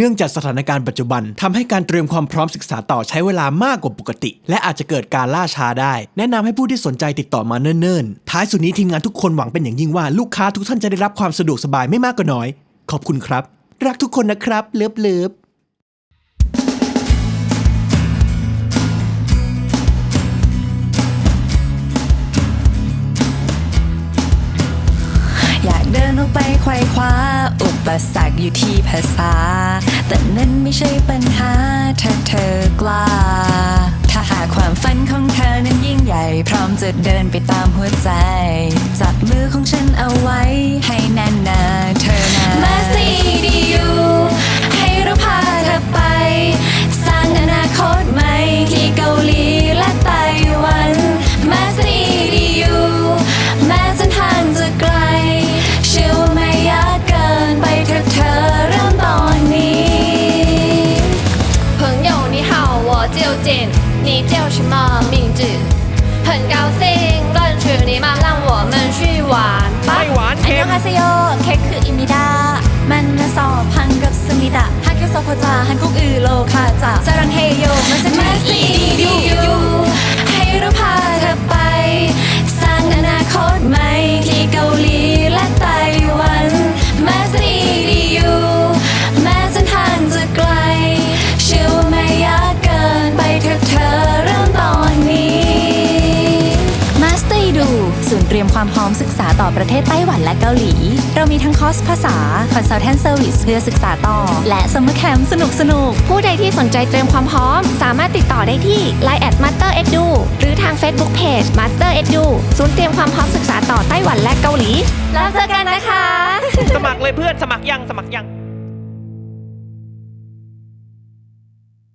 เนื่องจากสถานการณ์ปัจจุบันทำให้การเตรียมความพร้อมศึกษาต่อใช้เวลามากกว่าปกติ และอาจจะเกิดการล่าช้าได้ แนะนำให้ผู้ที่สนใจติดต่อมาเนิ่นๆ ท้ายสุดนี้ทีมงานทุกคนหวังเป็นอย่างยิ่งว่าลูกค้าทุกท่านจะได้รับความสะดวกสบายไม่มากก็น้อย ขอบคุณครับ รักทุกคนนะครับเลิฟเลิฟ สรรคอยู่ที่ภาษา แต่นั่นไม่ใช่ปัญหาถ้าเธอกล้า ถ้าหากความฝันของเธอนั้นยิ่งใหญ่ พร้อมจะเดินไปตามหัวใจ จับมือของฉันเอาไว้ให้แน่นหนา 你叫什么名字？很高兴认识你嘛，让我们去玩吧。 เตรียมความพร้อมศึกษาต่อประเทศไต้หวันและเกาหลี เรามีทั้งคอร์สภาษา Consultant Service เพื่อศึกษาต่อ และสม m แคมสนุกสนุกผู้ใดที่สนใจเตรียมความพร้อม สามารถติดต่อได้ที่ Line at Master Edu หรือทาง Facebook Page Master Edu ศูนย์เตรียมความพร้อมศึกษาต่อไต้หวันและเกาหลี แล้วเจอกันนะคะ สมัครเลยเพื่อนสมัครยังสมัครยัง